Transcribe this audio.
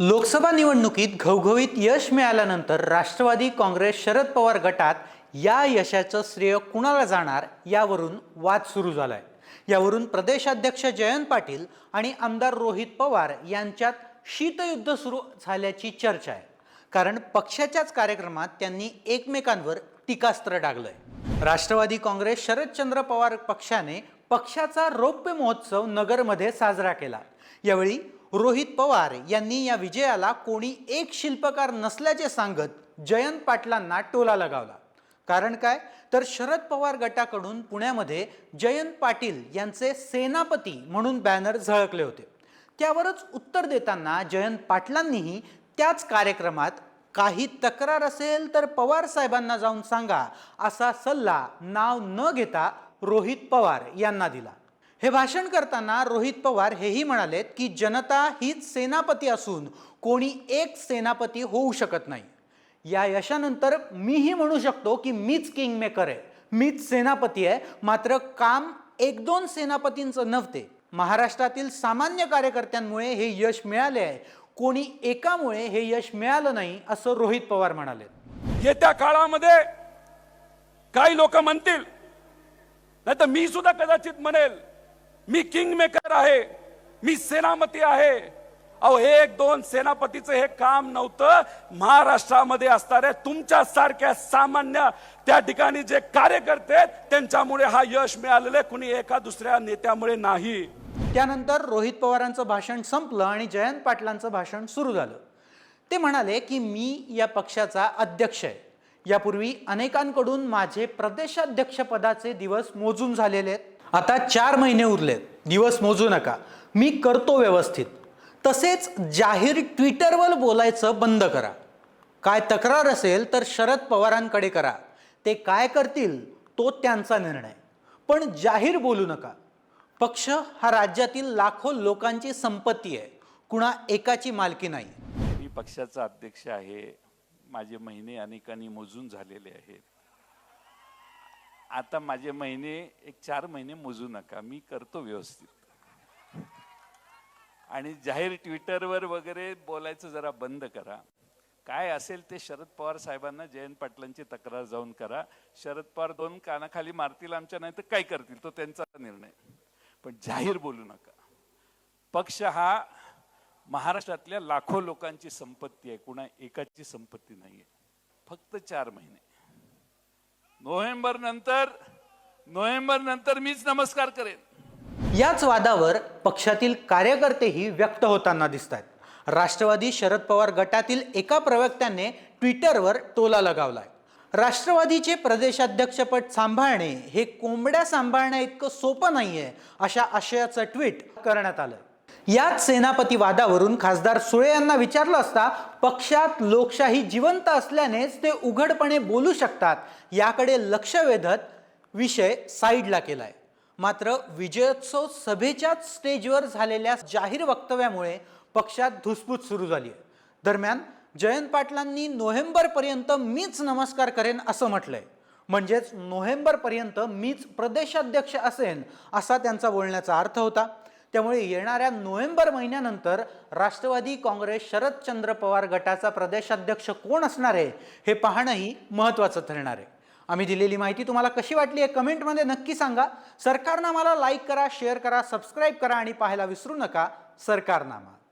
लोकसभा निवडणुकीत घवघवीत यश मिळाल्यानंतर राष्ट्रवादी काँग्रेस शरद पवार गटात या यशाचं श्रेय कुणाला जाणार यावरून वाद सुरू झालाय. यावरून प्रदेशाध्यक्ष जयंत पाटील आणि आमदार रोहित पवार यांच्यात शीतयुद्ध सुरू झाल्याची चर्चा आहे. कारण पक्षाच्याच कार्यक्रमात त्यांनी एकमेकांवर टीकास्त्र डागलंय. राष्ट्रवादी काँग्रेस शरदचंद्र पवार पक्षाने पक्षाचा रौप्य महोत्सव नगरमध्ये साजरा केला. यावेळी रोहित पवार यांनी या विजयाला कोणी एक शिल्पकार नसल्याचे सांगत जयंत पाटलांना टोला लगावला. कारण काय? तर शरद पवार गटाकडून पुण्यामध्ये जयंत पाटील यांचे सेनापती म्हणून बॅनर झळकले होते. त्यावरच उत्तर देताना जयंत पाटलांनीही त्याच कार्यक्रमात काही तक्रार असेल तर पवार साहेबांना जाऊन सांगा असा सल्ला नाव न घेता रोहित पवार यांना दिला. हे भाषण करताना रोहित पवार हेही म्हणालेत की जनता हीच सेनापती असून कोणी एक सेनापती होऊ शकत नाही. या यशानंतर मीही म्हणू शकतो की मीच किंग मेकर आहे मीच सेनापती आहे मात्र काम एक दोन सेनापतींचं नव्हते. महाराष्ट्रातील सामान्य कार्यकर्त्यांमुळे हे यश मिळाले आहे. कोणी एकामुळे हे यश मिळालं नाही असं रोहित पवार म्हणाले येत्या काळामध्ये काही लोक म्हणतील नाही तर मी सुद्धा कदाचित म्हणेल मी किंग मेकर आहे. मी सेनापती आहे. अहो एक दोन सेनापतीचं हे काम नव्हतं. महाराष्ट्रामध्ये असणाऱ्या तुमच्या सारख्या सामान्य त्या ठिकाणी जे कार्यकर्ते त्यांच्यामुळे हा यश मिळालेलं आहे कुणी एका दुसऱ्या नेत्यामुळे नाही. त्यानंतर रोहित पवारांचं भाषण संपलं आणि जयंत पाटलांचं भाषण सुरू झालं. ते म्हणाले की मी या पक्षाचा अध्यक्ष आहे. यापूर्वी अनेकांकडून माझे प्रदेशाध्यक्षपदाचे दिवस मोजून झालेले आहेत. आता चार महिने उरलेत. दिवस मोजू नका. मी करतो व्यवस्थित. तसेच जाहीर ट्विटरवर बोलायचं बंद करा. काय तक्रार असेल तर शरद पवारांकडे करा. ते काय करतील तो त्यांचा निर्णय. पण जाहीर बोलू नका. पक्ष हा राज्यातील लाखो लोकांची संपत्ती आहे. कुणा एकाची मालकी नाही. मी पक्षाचा अध्यक्ष आहे. माझे महिने अनेकांनी मोजून झालेले आहेत. आता माझे महिने एक चार महिने मोजू नका मी करतो व्यवस्थित. आणि जाहीर ट्विटरवर वगैरे बोलायचं जरा बंद करा. काय असेल ते शरद पवार साहेबांना जयंत पाटलांची तक्रार जाऊन करा. शरद पवार दोन कानाखाली मारतील आमच्या नाही तर काय करतील तो त्यांचा निर्णय. पण जाहीर बोलू नका. पक्ष हा महाराष्ट्रातल्या लाखो लोकांची संपत्ती आहे. कुणा एकाची संपत्ती नाही आहे फक्त चार महिने. नोव्हेंबर नंतर नोव्हेंबर नंतर मीच नमस्कार करेन. याच वादावर पक्षातील कार्यकर्तेही व्यक्त होताना दिसत आहेत राष्ट्रवादी शरद पवार गटातील एका प्रवक्त्याने ट्विटरवर टोला लगावलाय. राष्ट्रवादीचे प्रदेशाध्यक्षपद सांभाळणे हे कोंबड्या सांभाळण्या इतकं सोपं नाहीये अशा आशयाचं ट्विट करण्यात आलं याच सेनापती वादावरून खासदार सुळे यांना विचारलं असता पक्षात लोकशाही जिवंत असल्यानेच ते उघडपणे बोलू शकतात याकडे लक्ष वेधत विषय साईडला केलाय. मात्र विजयोत्सव सभेच्याच स्टेजवर झालेल्या जाहीर वक्तव्यामुळे पक्षात धुसफूस सुरू झाली आहे दरम्यान जयंत पाटलांनी नोव्हेंबरपर्यंत मीच नमस्कार करेन असं म्हटलंय. म्हणजेच नोव्हेंबरपर्यंत मीच प्रदेशाध्यक्ष असेन असा त्यांचा बोलण्याचा अर्थ होता. त्यामुळे येणाऱ्या नोव्हेंबर महिन्यानंतर राष्ट्रवादी काँग्रेस शरदचंद्र पवार गटाचा प्रदेशाध्यक्ष कोण असणार आहे हे पाहणंही महत्त्वाचं ठरणार आहे. आम्ही दिलेली माहिती तुम्हाला कशी वाटली आहे कमेंटमध्ये नक्की सांगा. सरकारनामाला लाईक करा शेअर करा सबस्क्राईब करा आणि पाहायला विसरू नका सरकारनामा.